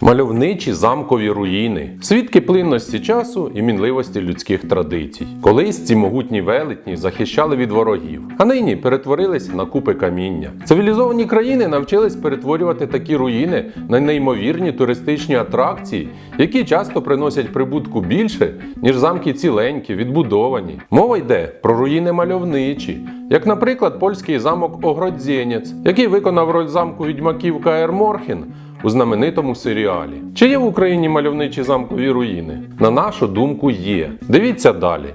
Мальовничі замкові руїни, свідки плинності часу і мінливості людських традицій. Колись ці могутні велетні захищали від ворогів, а нині перетворились на купи каміння. Цивілізовані країни навчились перетворювати такі руїни на неймовірні туристичні атракції, які часто приносять прибутку більше, ніж замки ціленькі, відбудовані. Мова йде про руїни мальовничі, як, наприклад, польський замок Огродзєнець, який виконав роль замку відьмаків Каер Морхен у знаменитому серіалі. Чи є в Україні мальовничі замкові руїни? На нашу думку, є. Дивіться далі.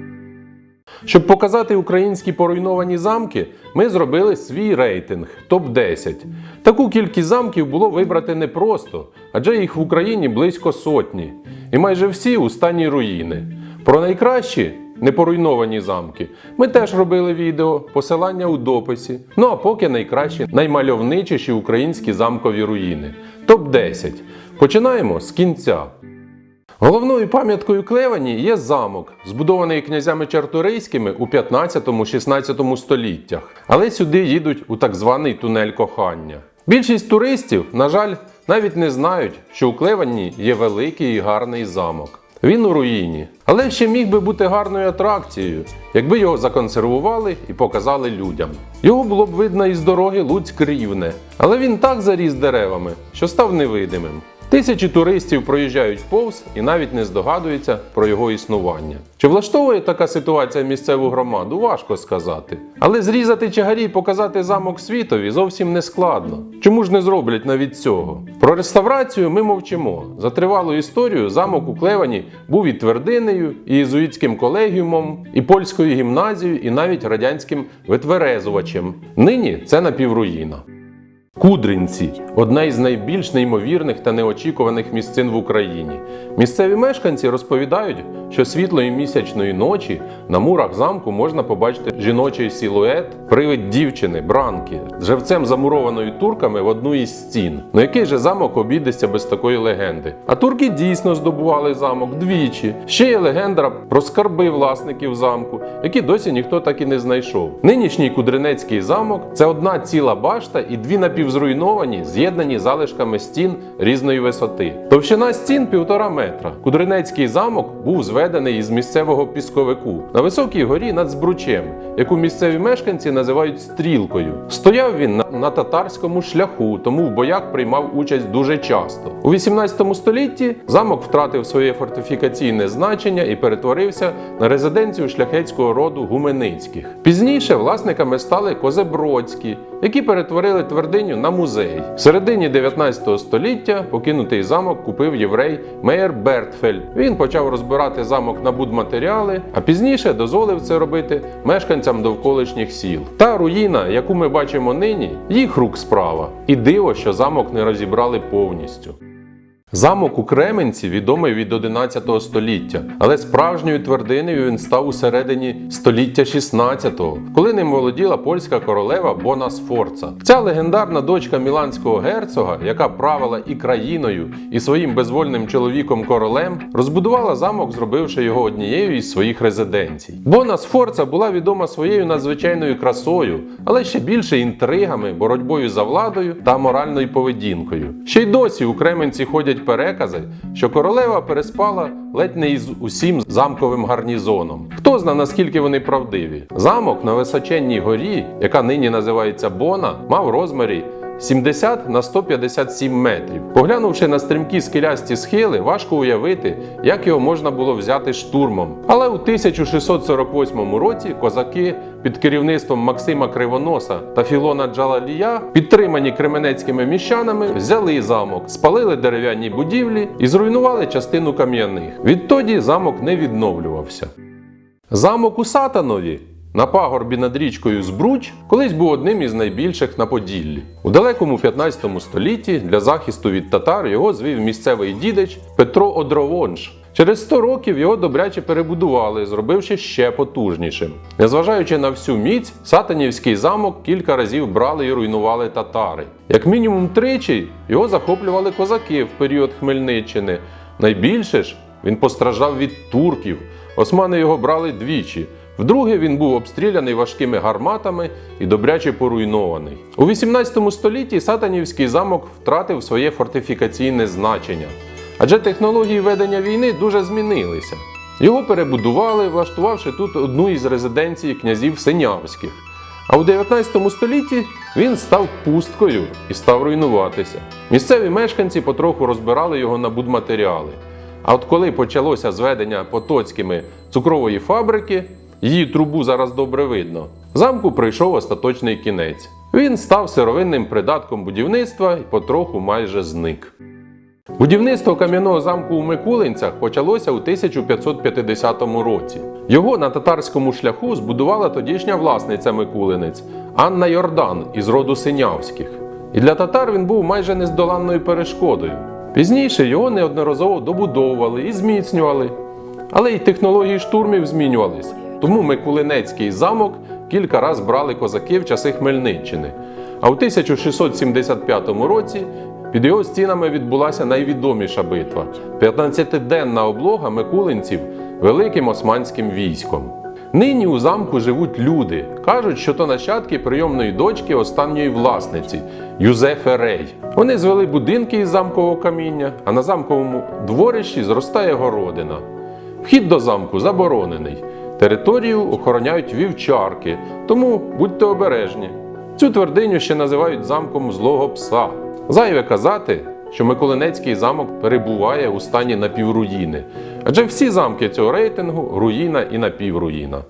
Щоб показати українські поруйновані замки, ми зробили свій рейтинг топ-10. Таку кількість замків було вибрати непросто, адже їх в Україні близько сотні, і майже всі у стані руїни. Про найкращі непоруйновані замки ми теж робили відео, посилання у дописі. Ну а поки найкращі, наймальовничіші українські замкові руїни. Топ-10. Починаємо з кінця. Головною пам'яткою Клевані є замок, збудований князями Чарторийськими у 15-16 століттях, але сюди їдуть у так званий тунель кохання. Більшість туристів, на жаль, навіть не знають, що у Клевані є великий і гарний замок. Він у руїні, але ще міг би бути гарною атракцією, якби його законсервували і показали людям. Його було б видно із дороги Луцьк-Рівне, але він так заріс деревами, що став невидимим. Тисячі туристів проїжджають повз і навіть не здогадуються про його існування. Чи влаштовує така ситуація місцеву громаду, важко сказати. Але зрізати чагарі і показати замок світові зовсім не складно. Чому ж не зроблять навіть цього? Про реставрацію ми мовчимо. За тривалу історію замок у Клевані був і твердинею, і єзуїтським колегіумом, і польською гімназією, і навіть радянським витверезувачем. Нині це напівруїна. Кудринці одна із найбільш неймовірних та неочікуваних місцин в Україні. Місцеві мешканці розповідають, що світлої місячної ночі на мурах замку можна побачити жіночий силует, привид дівчини, бранки, з живцем замурованою турками в одну із стін. Ну який же замок обійдеться без такої легенди? А турки дійсно здобували замок двічі. Ще є легенда про скарби власників замку, які досі ніхто так і не знайшов. Нинішній Кудринецький замок це одна ціла башта і дві напівзруйновані, з'єднані залишками стін різної висоти. Товщина стін півтора метра. Кудринецький замок був зведений із місцевого пісковику на високій горі над Збручем, яку місцеві мешканці називають стрілкою. Стояв він на, на татарському шляху, тому в боях приймав участь дуже часто. У 18 столітті замок втратив своє фортифікаційне значення і перетворився на резиденцію шляхетського роду Гуменицьких. Пізніше власниками стали Козебродські, які перетворили твердиню на музей. В середині 19 століття покинутий замок купив єврей Мейер Бертфель. Він почав розбирати замок на будматеріали, а пізніше дозволив це робити мешканцям довколишніх сіл. Та руїна, яку ми бачимо нині, їх рук справа. І диво, що замок не розібрали повністю. Замок у Кременці відомий від 11 століття, але справжньою твердинею він став у середині століття 16-го, коли ним володіла польська королева Бона Сфорца. Ця легендарна дочка міланського герцога, яка правила і країною, і своїм безвольним чоловіком королем, розбудувала замок, зробивши його однією із своїх резиденцій. Бона Сфорца була відома своєю надзвичайною красою, але ще більше інтригами, боротьбою за владою та моральною поведінкою. Ще й досі у Кременці ходять перекази, що королева переспала ледь не із усім замковим гарнізоном. Хто зна наскільки вони правдиві? Замок на височенній горі, яка нині називається Бона, мав розмірі 70 на 157 метрів. Поглянувши на стрімкі скелясті схили, важко уявити, як його можна було взяти штурмом. Але у 1648 році козаки під керівництвом Максима Кривоноса та Філона Джалалія, підтримані кременецькими міщанами, взяли замок, спалили дерев'яні будівлі і зруйнували частину кам'яних. Відтоді замок не відновлювався. Замок у Сатанові на пагорбі над річкою Збруч колись був одним із найбільших на Поділлі. У далекому 15 столітті для захисту від татар його звів місцевий дідич Петро Одровонш. Через 100 років його добряче перебудували, зробивши ще потужнішим. Незважаючи на всю міць, Сатанівський замок кілька разів брали і руйнували татари. Як мінімум тричі його захоплювали козаки в період Хмельниччини. Найбільше ж він постраждав від турків. Османи його брали двічі. Вдруге він був обстріляний важкими гарматами і добряче поруйнований. У 18 столітті Сатанівський замок втратив своє фортифікаційне значення, адже технології ведення війни дуже змінилися. Його перебудували, влаштувавши тут одну із резиденцій князів Синявських. А у 19 столітті він став пусткою і став руйнуватися. Місцеві мешканці потроху розбирали його на будматеріали. А от коли почалося зведення Потоцькими цукрової фабрики, її трубу зараз добре видно, замку прийшов остаточний кінець. Він став сировинним придатком будівництва і потроху майже зник. Будівництво кам'яного замку у Микулинцях почалося у 1550 році. Його на татарському шляху збудувала тодішня власниця Микулинець Анна Йордан із роду Синявських. І для татар він був майже нездоланною перешкодою. Пізніше його неодноразово добудовували і зміцнювали. Але й технології штурмів змінювались. Тому Микулинецький замок кілька раз брали козаки в часи Хмельниччини. А у 1675 році під його стінами відбулася найвідоміша битва 15-денна облога микулинців великим османським військом. Нині у замку живуть люди. Кажуть, що то нащадки прийомної дочки останньої власниці Юзефи Рей. Вони звели будинки із замкового каміння, а на замковому дворищі зростає городина. Вхід до замку заборонений. Територію охороняють вівчарки, тому будьте обережні. Цю твердиню ще називають замком злого пса. Зайве казати, що Миколинецький замок перебуває у стані напівруїни, адже всі замки цього рейтингу руїна і напівруїна.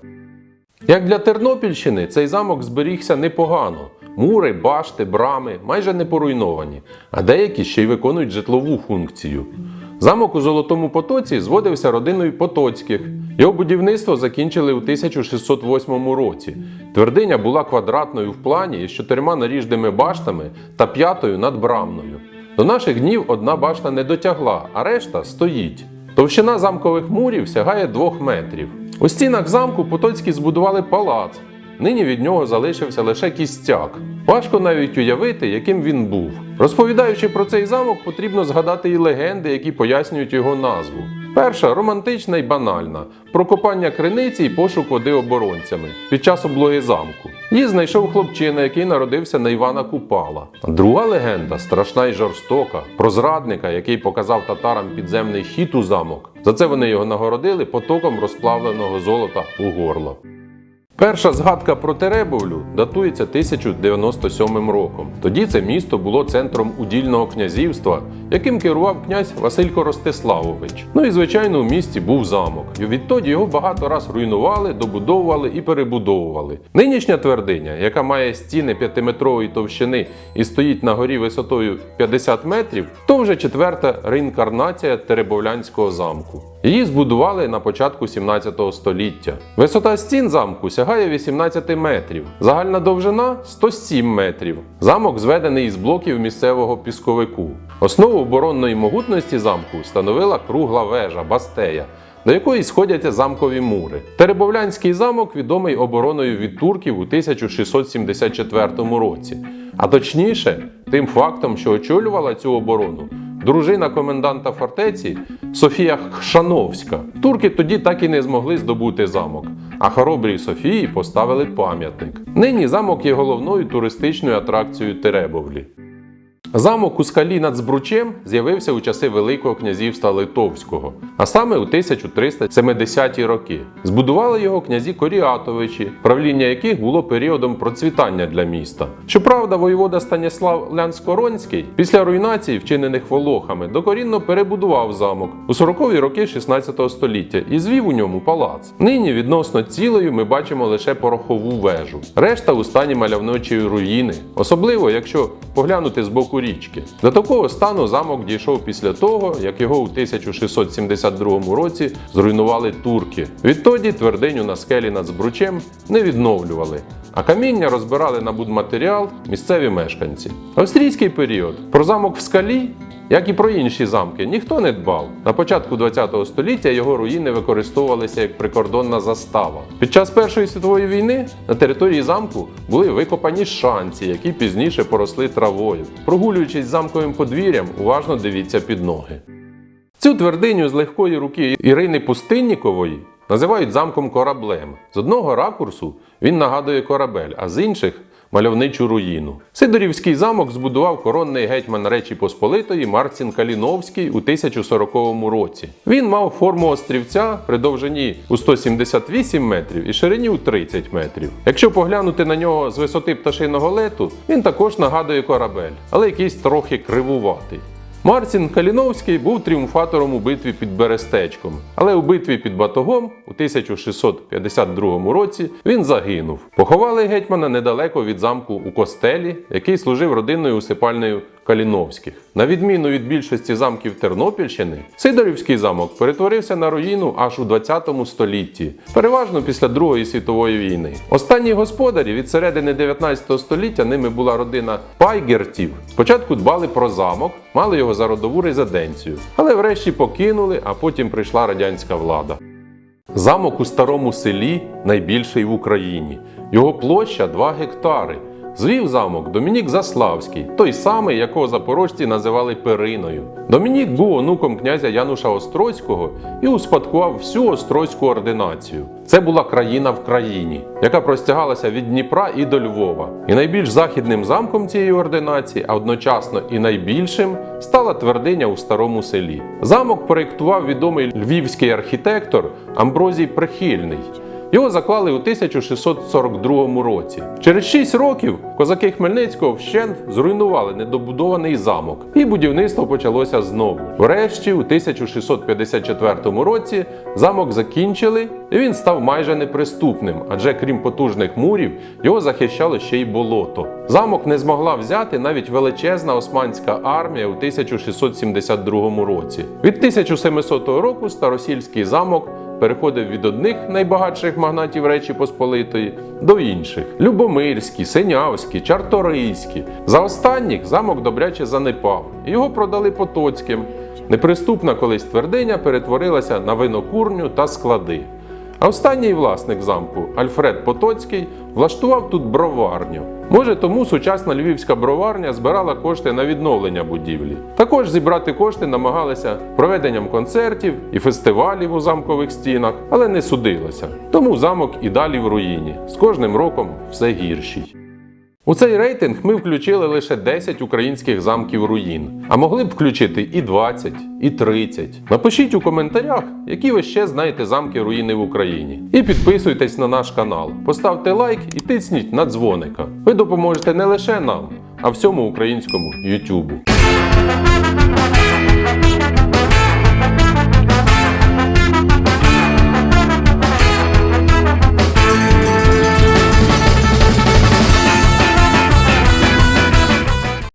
Як для Тернопільщини, цей замок зберігся непогано. Мури, башти, брами майже не поруйновані, а деякі ще й виконують житлову функцію. Замок у Золотому Потоці зводився родиною Потоцьких. Його будівництво закінчили у 1608 році. Твердиня була квадратною в плані із чотирма наріжними баштами та п'ятою надбрамною. До наших днів одна башта не дотягла, а решта стоїть. Товщина замкових мурів сягає двох метрів. У стінах замку Потоцькі збудували палац. Нині від нього залишився лише кістяк. Важко навіть уявити, яким він був. Розповідаючи про цей замок, потрібно згадати і легенди, які пояснюють його назву. Перша романтична і банальна про копання криниці і пошук води оборонцями під час облоги замку. Її знайшов хлопчина, який народився на Івана Купала. Друга легенда страшна і жорстока про зрадника, який показав татарам підземний хід у замок. За це вони його нагородили потоком розплавленого золота у горло. Перша згадка про Теребовлю датується 1097 роком. Тоді це місто було центром удільного князівства, яким керував князь Василько Ростиславович. Ну і звичайно, у місті був замок. І відтоді його багато раз руйнували, добудовували і перебудовували. Нинішня твердиня, яка має стіни п'ятиметрової товщини і стоїть на горі висотою 50 метрів, то вже четверта реінкарнація Теребовлянського замку. Її збудували на початку 17 століття. Висота стін замку сягає 18 метрів, загальна довжина 107 метрів. Замок зведений із блоків місцевого пісковику. Основу оборонної могутності замку становила кругла вежа Бастея, до якої сходяться замкові мури. Теребовлянський замок відомий обороною від турків у 1674 році, а точніше, тим фактом, що очолювала цю оборону дружина коменданта фортеці Софія Хшановська. Турки тоді так і не змогли здобути замок, а хоробрій Софії поставили пам'ятник. Нині замок є головною туристичною атракцією Теребовлі. Замок у скалі над Збручем з'явився у часи Великого князівства Литовського, а саме у 1370-ті роки. Збудували його князі Коріатовичі, правління яких було періодом процвітання для міста. Щоправда, воєвода Станіслав Лянскоронський після руйнації, вчинених волохами, докорінно перебудував замок у 40-ві роки 16 століття і звів у ньому палац. Нині відносно цілою ми бачимо лише порохову вежу. Решта у стані мальовничої руїни, особливо якщо поглянути з боку річки. До такого стану замок дійшов після того, як його у 1672 році зруйнували турки. Відтоді твердиню на скелі над Збручем не відновлювали. А каміння розбирали на будматеріал місцеві мешканці. Австрійський період про замок в скалі як і про інші замки, ніхто не дбав. На початку ХХ століття його руїни використовувалися як прикордонна застава. Під час Першої світової війни на території замку були викопані шанці, які пізніше поросли травою. Прогулюючись замковим подвір'ям, уважно дивіться під ноги. Цю твердиню з легкої руки Ірини Пустиннікової називають замком кораблем. З одного ракурсу він нагадує корабель, а з інших мальовничу руїну. Сидорівський замок збудував коронний гетьман Речі Посполитої Марцін Каліновський у 1040 році. Він мав форму острівця при довжині у 178 метрів і ширині у 30 метрів. Якщо поглянути на нього з висоти пташиного лету, він також нагадує корабель, але якийсь трохи кривуватий. Марцін Каліновський був тріумфатором у битві під Берестечком, але у битві під Батогом у 1652 році він загинув. Поховали гетьмана недалеко від замку у костелі, який служив родинною усипальною Каліновських. На відміну від більшості замків Тернопільщини, Сидорівський замок перетворився на руїну аж у 20 столітті, переважно після Другої світової війни. Останні господарі від середини 19 століття ними була родина Пайгертів. Спочатку дбали про замок, мали його за родову резиденцію, але врешті покинули, а потім прийшла радянська влада. Замок у старому селі найбільший в Україні. Його площа 2 гектари. Звів замок Домінік Заславський, той самий, якого запорожці називали Периною. Домінік був онуком князя Януша Острозького і успадкував всю Острозьку ординацію. Це була країна в країні, яка простягалася від Дніпра і до Львова. І найбільш західним замком цієї ординації, а одночасно і найбільшим, стала твердиня у старому селі. Замок проєктував відомий львівський архітектор Амброзій Прихильний. Його заклали у 1642 році. Через 6 років козаки Хмельницького вщент зруйнували недобудований замок, і будівництво почалося знову. Врешті, у 1654 році, замок закінчили, і він став майже неприступним, адже крім потужних мурів, його захищало ще й болото. Замок не змогла взяти навіть величезна османська армія у 1672 році. Від 1700 року старосільський замок переходив від одних найбагатших магнатів Речі Посполитої до інших: Любомирські, Синявські, Чарторийські. За останніх замок добряче занепав, його продали Потоцьким. Неприступна колись твердиня перетворилася на винокурню та склади. А останній власник замку Альфред Потоцький влаштував тут броварню. Може, тому сучасна львівська броварня збирала кошти на відновлення будівлі. Також зібрати кошти намагалися проведенням концертів і фестивалів у замкових стінах, але не судилося. Тому замок і далі в руїні. З кожним роком все гірший. У цей рейтинг ми включили лише 10 українських замків руїн, а могли б включити і 20, і 30. Напишіть у коментарях, які ви ще знаєте замки руїни в Україні. І підписуйтесь на наш канал, поставте лайк і тисніть на дзвоника. Ви допоможете не лише нам, а всьому українському Ютубу.